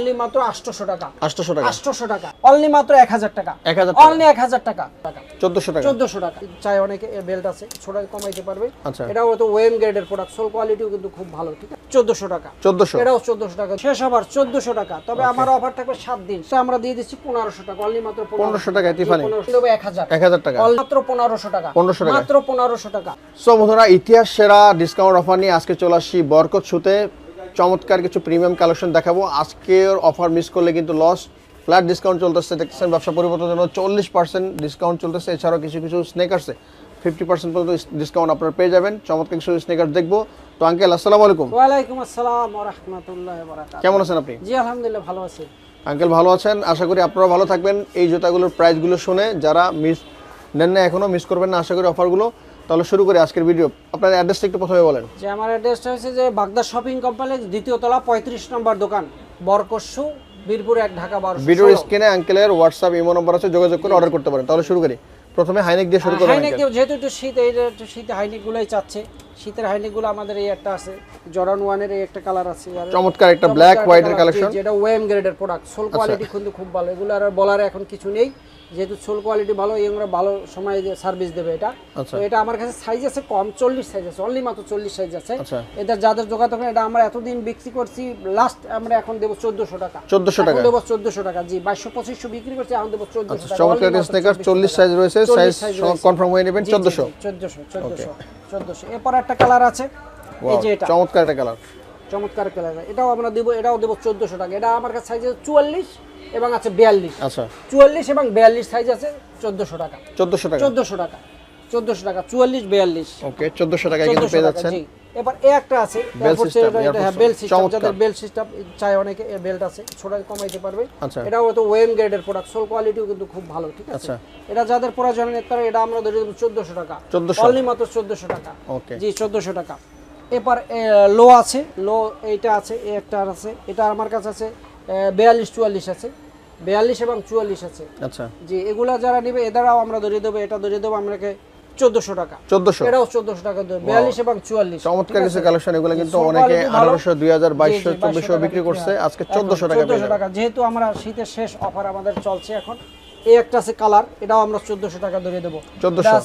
Only মাত্র আটশোশো টাকা। আটশোশো টাকা। আটশোশো টাকা। অনলি মাত্র এক হাজার টাকা। এক হাজার টাকা। অনলি এক হাজার টাকা। টাকা চোদ্দশো টাকা। চোদ্দশো টাকা। চাই অনেকে বেল্ট আছে ছোট কমাইতে পারবে। আচ্ছা। ওয়েম গ্রেডের প্রোডাক্ট সোল কোয়ালিটিও কিন্তু খুব ভালো ঠিক আছে? চোদ্দশো টাকা। চোদ্দশো। এটাও চোদ্দশো টাকা। শেষ আবার চোদ্দশো টাকা। তবে আমার অফার থাকবে সাত দিন। সে আমরা দিয়ে দিচ্ছি পনেরোশো টাকা। অনলি মাত্র 1500 টাকায় Tiffany। দেবো এক হাজার। টাকা। All মাত্র পনেরোশো টাকা। 1500 টাকা। মাত্র পনেরোশো টাকা। সো বন্ধুরা ইতিহাস সেরা ডিসকাউন্ট অফার নিয়ে আজকে চলে আসছি বরকত শুতে। চমৎকার কিছু প্রিমিয়াম কালেকশন দেখাবো। আজকের অফার মিস করলে কিন্তু লস ফ্ল্যাট ডিসকাউন্ট চলতেছে দেখতেছেন ব্যবসা পরিবর্তনের জন্য চল্লিশ পার্সেন্ট ডিসকাউন্ট চলতেছে। এছাড়াও কিছু কিছু স্নেকার্সে ফিফটি পার্সেন্ট পর্যন্ত ডিসকাউন্ট আপনারা পেয়ে যাবেন। চমৎকার কিছু স্নেকার্স দেখব। তো আঙ্কেল আসসালামু আলাইকুম। ওয়ালাইকুম আসসালাম রহমতুল্লাহ কেমন আছেন আপনি? জি আলহামদুলিল্লাহ ভালো আছি। আঙ্কেল ভালো আছেন? আশা করি আপনারা ভালো থাকবেন। এই জুতাগুলোর প্রাইসগুলো শুনে যারা মিস নেন না এখনও মিস করবেন না আশা করি অফারগুলো তাহলে শুরু করি আজকের ভিডিও আপনার অ্যাড্রেসটা একটু প্রথমে বলেন। যে আমার অ্যাড্রেসটা হচ্ছে যে বাগদা শপিং কমপ্লেক্স দ্বিতীয় তলা পঁয়ত্রিশ নম্বর দোকান বরকসু বীরপুর এক ঢাকা বারো ভিডিওর স্ক্রিনে আঙ্কেলের হোয়াটসঅ্যাপ ইমো নম্বর আছে যোগাযোগ করে অর্ডার করতে পারেন। তাহলে শুরু করি। প্রথমে হাইনেক দিয়ে শুরু করি হাইনেক যেহেতু একটু শীত এই যে একটু শীত হাইনেক গুলাই চাচ্ছে। শীতের হাইনেকগুলো আমাদের এই একটা আছে। জর্ডান ওয়ানের এই একটা কালার আছে। আর চমৎকার একটা ব্ল্যাক হোয়াইটের কালেকশন যেটা ওয়েম গ্রেডের প্রোডাক্ট সোল কোয়ালিটি কিন্তু খুব ভালো। এগুলো আর বলার এখন কিছু নেই। যেহেতু সোল কোয়ালিটি ভালো এই আমরা ভালো সময় সার্ভিস দেবে এটা। আচ্ছা। তো এটা আমার কাছে সাইজ আছে কম চল্লিশ সাইজ আছে। অনলি মাত্র চল্লিশ সাইজ আছে। আচ্ছা। এটা যাদের যোগাযোগ হয়, এটা আমরা এতদিন বিক্রি করছি লাস্ট আমরা এখন দেবো চোদ্দশো টাকা। 1400 টাকা। দেবো চোদ্দশো টাকা। জি বাইশশো পঁচিশশো বিক্রি করছি এখন দেবো চোদ্দশো টাকা। চমৎকার স্নেকার 24 চল্লিশ সাইজ রয়েছে সাইজ কনফার্ম হয়ে নেবেন চোদ্দশো। চোদ্দশো চোদ্দশো। চোদ্দশো। এরপর একটা কালার আছে। এই যে এটা। চমৎকার একটা কালার চমৎকার কালার এটাও আমরা দেব এটাও দেবো চোদ্দশো টাকা। এটা আমার কাছে সাইজ চুয়াল্লিশ এবং আছে বিয়াল্লিশ। আচ্ছা। চুয়াল্লিশ এবং বিয়াল্লিশ সাইজ আছে চোদ্দশো টাকা। চোদ্দশো টাকা। চোদ্দশো টাকা। চোদ্দশো টাকা চুয়াল্লিশ বিয়াল্লিশ। ওকে চোদ্দশো টাকায় কিন্তু পেয়ে যাচ্ছেন। এবার এ একটা আছে এটা- এটা- হ্যাঁ বেল সিস্টেম যাদের বেল সিস্টেম চাই অনেকে বেল্ট আছে ছোট কমাইতে পারবে। আচ্ছা। এটাও তো ওয়েম গ্রেডের প্রোডাক্ট সোল কোয়ালিটিও কিন্তু খুব ভালো ঠিক আছে? আচ্ছা। এটা যাদের প্রয়োজন এটা আমরা ধরে দেবো চোদ্দশো টাকা। 1400 অনলি মাত্র চোদ্দশো টাকা। ওকে। জি চোদ্দশো টাকা। এরপর লো আছে। লো এইটা আছে এই একটা আছে। এটা আমার কাছে আছে বিয়াল্লিশ চুয়াল্লিশ আছে। বিয়াল্লিশ এবং চুয়াল্লিশ আছে। আচ্ছা। জি এগুলা যারা নেবে এদারাও আমরা ধরিয়ে দেবো এটা ধরিয়ে দেবো আপনাকে টাকা। চোদ্দশো? এটাও চোদ্দশো টাকা দেবো বিয়াল্লিশ এবং চুয়াল্লিশ। চমৎকার কিছু কালেকশন এগুলো কিন্তু অনেকে quality ভালো। আঠারোশো দুই হাজার বাইশশো জি, জি, চব্বিশশো 2200 বিক্রি করছে। আজকে এখন চোদ্দশো টাকা 1400 টাকা। যেহেতু আমরা শীতের শেষ অফার আমাদের চলছে এখন এই একটা আছে কালার এটাও আমরা চোদ্দশো টাকা ধরে দেবো। 1400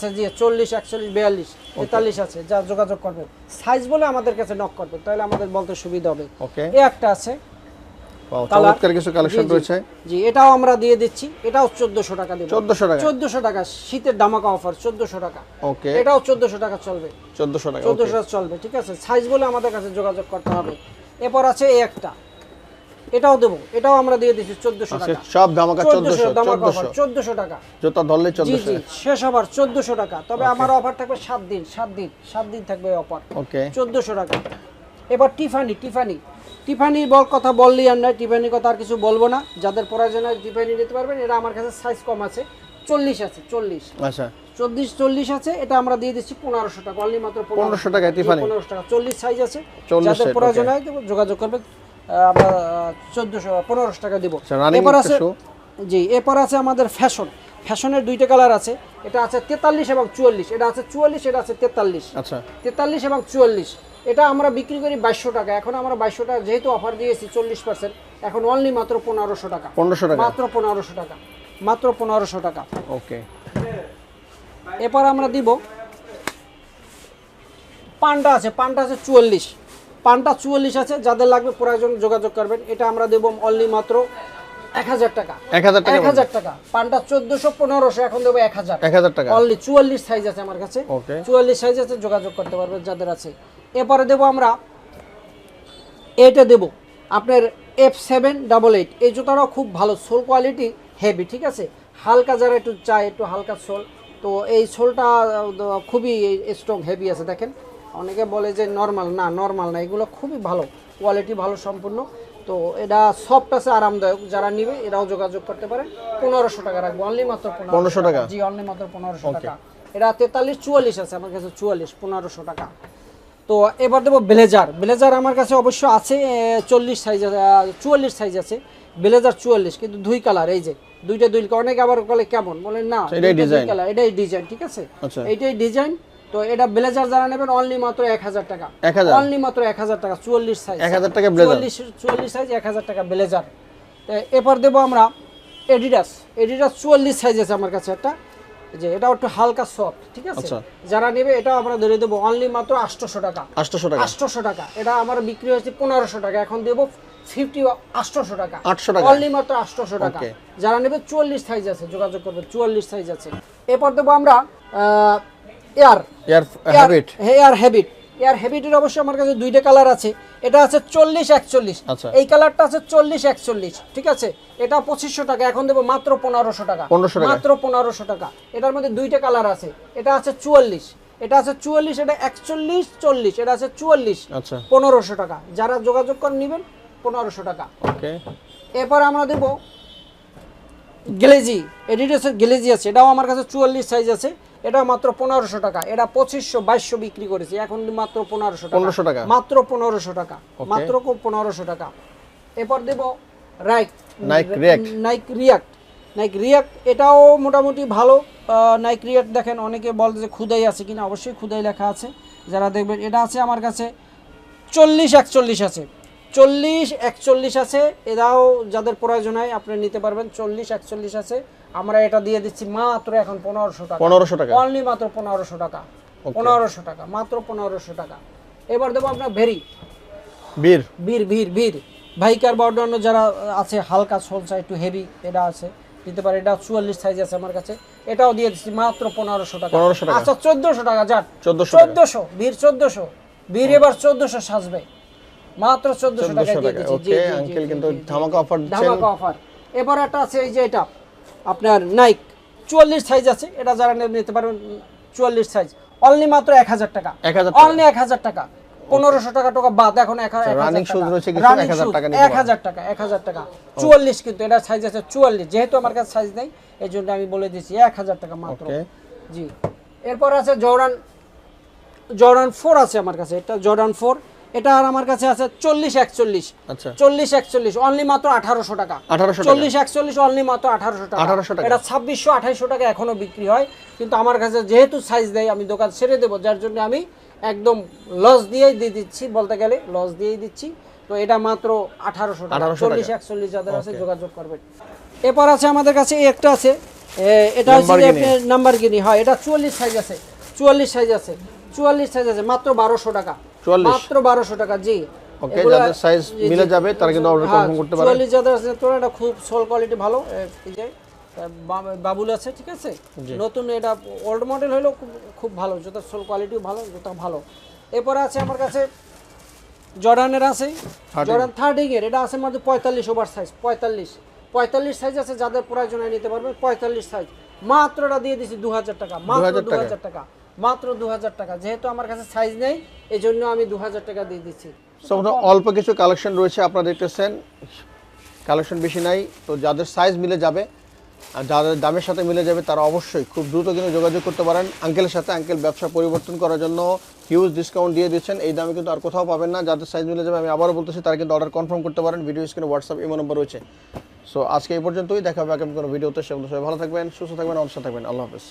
আছে বিয়াল্লিশ তেতাল্লিশ আছে যা যোগাযোগ করবেন। সাইজ বলে আমাদের কাছে নক করবেন তাহলে আমাদের বলতে সুবিধা হবে। এই একটা আছে চমৎকার কিছু কালেকশন রয়েছে। জি এটাও আমরা দিয়ে দিচ্ছি। এটাও চোদ্দশো টাকা দেবো। টাকা। শীতের অফার টাকা। ওকে এটাও টাকা চলবে। চোদ্দশো টাকা চোদ্দশো টাকা চলবে ঠিক আছে? সাইজ বলে আমাদের কাছে যোগাযোগ করতে হবে। এরপর আছে এই একটা। এটাও দেবো। এটাও আমরা দিয়ে দিচ্ছি টাকা। সব ধামাকা টাকা। জুতা ধরলে জি চোদ্দশো। জি শেষ আবার চোদ্দশো টাকা। তবে আমার অফার থাকবে সাত দিন সাত দিন সাত দিন থাকবে অফার ওকে চোদ্দশো টাকা। এবার টিফানি টিফানি টিফানির বল কথা বললি আর নয় টিফানির কথা আর কিছু বলব না। যাদের প্রয়োজন হয় টিফানি নিতে পারবেন এটা আমার কাছে সাইজ কম আছে। চল্লিশ আছে চল্লিশ। আচ্ছা। চল্লিশ চল্লিশ আছে এটা আমরা দিয়ে দিচ্ছি পনেরোশো টাকা। অনলি মাত্র 1500 টাকায় Tiffany? পনেরোশো টাকা। চল্লিশ সাইজ আছে। যাদের প্রয়োজন হয় যোগাযোগ করবে আহ, আমরা চোদ্দোশো পনেরোশো টাকা দিব। আচ্ছা, এরপর আছে জি এরপর আছে আমাদের ফ্যাশন ফ্যাশনের দুইটা কালার আছে। এটা আছে তেতাল্লিশ এবং চুয়াল্লিশ। এটা আছে চুয়াল্লিশ এটা আছে তেতাল্লিশ। আচ্ছা। তেতাল্লিশ এবং চুয়াল্লিশ। এটা আমরা বিক্রি করি বাইশশো টাকা। এখন আমরা বাইশশো টাকা যেহেতু অফার দিয়েছি চল্লিশ পার্সেন্ট এখন অনলি মাত্র পনেরোশো টাকা। পনেরোশো টাকা? মাত্র পনেরোশো টাকা। মাত্র পনেরোশো টাকা। ওকে এরপর আমরা দিব পান্ডা আছে পান্ডা আছে চুয়াল্লিশ। পান্ডা চুয়াল্লিশ আছে যাদের লাগবে প্রয়োজন যোগাযোগ করবেন। এটা আমরা দেবো অনলি মাত্র এক হাজার টাকা। পান্ডা এখন দেবো টাকা। অনলি সাইজ আছে আমার কাছে। সাইজ আছে যোগাযোগ করতে পারবেন যাদের আছে। এরপরে দেবো আমরা এটা দেব। আপনার এফ সেভেন ডাবল এইট এই জুতাটাও খুব ভালো সোল কোয়ালিটি হেভি ঠিক আছে? হালকা যারা একটু চায় একটু হালকা সোল। তো এই সোলটা খুবই স্ট্রং হেভি আছে দেখেন। অনেকে বলে যে নর্মাল না নর্মাল না এগুলো খুবই ভালো কোয়ালিটি ভালো সম্পূর্ণ। তো এটা সফট আছে আরামদায়ক। যারা নিবে এরাও যোগাযোগ করতে পারে। পনেরোশো টাকা রাখব অনলি মাত্র 1500 টাকা? জি অনলি মাত্র পনেরোশো টাকা। এটা তেতাল্লিশ চুয়াল্লিশ আছে আমার কাছে চুয়াল্লিশ পনেরোশো টাকা। তো এবার দেবো ব্লেজার। ব্লেজার আমার কাছে অবশ্য আছে চল্লিশ সাইজ চুয়াল্লিশ সাইজ আছে। ব্লেজার চুয়াল্লিশ কিন্তু দুই কালার এই যে। দুইটা দুই অনেকে আবার বলে কেমন? বলে না এটাই কালার এটাই ডিজাইন ঠিক আছে? আচ্ছা। এইটাই ডিজাইন তো এটা ব্লেজার যারা নেবেন অনলি মাত্র এক হাজার টাকা। 1000? অনলি মাত্র এক হাজার টাকা চুয়াল্লিশ সাইজ 1000 টাকা? চুয়াল্লিশ চুয়াল্লিশ সাইজ এক হাজার টাকা ব্লেজার। এরপর দেবো আমরা এডিডাস এডিডাস চুয়াল্লিশ সাইজ আছে আমার কাছে একটা। যে এটা একটু হালকা সফট ঠিক আছে? আচ্ছা। যারা নেবে এটাও আমরা ধরে দেবো অনলি মাত্র আটশোশো টাকা। আটশোশো টাকা। আটশোশো টাকা। এটা আমার বিক্রি হয়েছে পনেরোশো টাকা। এখন দেবো ফিফটি আটশোশো টাকা। 800 টাকা? অনলি মাত্র আটশোশো টাকা। যারা নেবে চুয়াল্লিশ সাইজ আছে যোগাযোগ করবে চুয়াল্লিশ সাইজ আছে। এরপর দেবো আমরা air habit air habit air হ্যাবিটের অবশ্যই আমার কাছে দুইটা কালার আছে। এটা আছে চল্লিশ একচল্লিশ। আচ্ছা। এই কালারটা আছে চল্লিশ একচল্লিশ ঠিক আছে? এটা পঁচিশশো টাকা এখন দেবো মাত্র পনেরোশো টাকা। মাত্র পনেরোশো টাকা। এটার মধ্যে দুইটা কালার আছে। এটা আছে চুয়াল্লিশ। এটা আছে চুয়াল্লিশ এটা একচল্লিশ চল্লিশ। এটা আছে চুয়াল্লিশ আচ্ছা। পনেরোশো টাকা। যারা যোগাযোগ করে নেবেন পনেরোশো টাকা। এরপর আমরা দেব গ্লেজি এডিডাসের গ্লেজি আছে এটাও আমার কাছে চুয়াল্লিশ সাইজ আছে এটা মাত্র পনেরোশো টাকা এটা পঁচিশশো বাইশশো বিক্রি করেছি এখন মাত্র পনেরোশো পনেরোশো টাকা। মাত্র পনেরোশো টাকা মাত্র পনেরোশো টাকা এরপর দেব রাইক Nike React। Nike React Nike React এটাও মোটামুটি ভালো নাইক রিয়াক্ট দেখেন অনেকে বলে যে খুদাই আছে কিনা অবশ্যই খুদাই লেখা আছে যারা দেখবেন এটা আছে আমার কাছে চল্লিশ একচল্লিশ আছে চল্লিশ একচল্লিশ আছে। এটাও যাদের প্রয়োজন হয় আপনি নিতে পারবেন। চল্লিশ একচল্লিশ আছে। আমরা এটা দিয়ে দিচ্ছি মাত্র এখন পনেরোশো টাকা। পনেরোশো টাকা। অনলি মাত্র পনেরোশো টাকা। পনেরোশো টাকা মাত্র পনেরোশো টাকা। এবার দেবো আপনার ভেরি। বীর। বীর বীর বীর। ভাইকার বা অন্যান্য যারা আছে হালকা সোলসা একটু হেভি এটা আছে। দিতে পারে এটা চুয়াল্লিশ সাইজ আছে আমার কাছে। এটাও দিয়ে দিচ্ছি মাত্র পনেরোশো টাকা। 1500 টাকা। আচ্ছা চোদ্দশো টাকা যান 1400 টাকা। চোদ্দশো বীর চোদ্দশো। বীর এবার চোদ্দশো সাজবে। মাত্র চোদ্দশো টাকা 1400 দিয়ে টাকা ওকে আঙ্কেল কিন্তু। ধামাকা অফার দিচ্ছেন। ধামাকা অফার এবার একটা আছে এই যে এটা আপনার নাইক চুয়াল্লিশ সাইজ আছে। এটা যারা নিতে পারবেন চুয়াল্লিশ সাইজ অনলি মাত্র এক হাজার টাকা। 1000 টাকা। অনলি এক হাজার টাকা। পনেরোশো টাকা টাকা বাদ এখন হাজার running রয়েছে কিছু, 1000 টাকা এক হাজার টাকা এক হাজার টাকা। চুয়াল্লিশ কিন্তু এটা সাইজ আছে চুয়াল্লিশ। যেহেতু আমার কাছে সাইজ নেই এই জন্য আমি বলে দিচ্ছি এক হাজার টাকা মাত্র। জি। এরপর আছে জর্ডান জর্ডান ফোর আছে আমার কাছে। এটা জর্ডান ফোর এটা আর আমার কাছে আছে চল্লিশ একচল্লিশ। আচ্ছা। চল্লিশ একচল্লিশ অনলি মাত্র আঠারোশো টাকা। 1800 টাকা। চল্লিশ একচল্লিশ অনলি মাত্র আঠারোশো টাকা। 1800 টাকা। এটা ছাব্বিশশো আঠাইশশো টাকা এখনও বিক্রি হয়। কিন্তু আমার কাছে যেহেতু সাইজ দেয় আমি দোকান ছেড়ে দেবো। যার জন্য আমি একদম লস দিয়েই দিয়ে দিচ্ছি বলতে গেলে লস দিয়েই দিচ্ছি। তো এটা মাত্র আঠারোশো টাকা। 1800 টাকা। চল্লিশ একচল্লিশ যাদের আছে যোগাযোগ করবেন। এরপর আছে আমাদের কাছে একটা আছে। এটা হচ্ছে নাম্বার কিনি হয়। এটা চুয়াল্লিশ সাইজ আছে। চুয়াল্লিশ সাইজ আছে। চুয়াল্লিশ সাইজ আছে মাত্র বারোশো টাকা। 44? মাত্র বারোশো টাকা জি। ওকে যাদের সাইজ মিলে যাবে তারা কিন্তু অর্ডার হ্যাঁ, কনফার্ম করতে পারে। চুয়াল্লিশ যাদের আছে তো এটা খুব সোল কোয়ালিটি ভালো এই যে বাবুল আছে ঠিক আছে? নতুন এটা ওল্ড মডেল হলেও খুব ভালো জুতার সোল কোয়ালিটিও ভালো জুতা ভালো। এরপরে আছে আমার কাছে জর্ডানের আছে। জর্ডান থার্টিং এর এটা আছে মধ্যে পঁয়তাল্লিশ ওভার সাইজ পঁয়তাল্লিশ। পঁয়তাল্লিশ সাইজ আছে যাদের প্রয়োজনে নিতে পারবে পঁয়তাল্লিশ সাইজ মাত্র এটা দিয়ে দিচ্ছি দু হাজার টাকা মাত্র 2000 দু হাজার টাকা। মাত্র দু হাজার টাকা। যেহেতু আমার কাছে সাইজ নেই এই জন্য আমি দু হাজার টাকা দিয়ে দিচ্ছি। অল্প কিছু কালেকশন রয়েছে আপনারা দেখতেছেন। কালেকশন বেশি নাই, তো যাদের সাইজ মিলে যাবে, আর যাদের দামের সাথে মিলে যাবে, তারা অবশ্যই খুব দ্রুত কিন্তু যোগাযোগ করতে পারেন। আঙ্কেলের সাথে আঙ্কেল ব্যবসা পরিবর্তন করার জন্য হিউজ ডিসকাউন্ট দিয়ে দিচ্ছেন। এই দামে কিন্তু আর কোথাও পাবেন না। যাদের সাইজ মিলে যাবে, আমি আবারও বলতেছি, তারা কিন্তু অর্ডার কনফার্ম করতে পারেন। ভিডিও স্ক্রিনে হোয়াটসঅ্যাপ ইমো নম্বর রয়েছে। সো আজকে এই পর্যন্তই। দেখা হবে আগামী কোনো ভিডিওতে সে সবাই ভালো থাকবেন, সুস্থ থাকবেন অবশ্যই থাকবেন। আল্লাহ হাফেজ।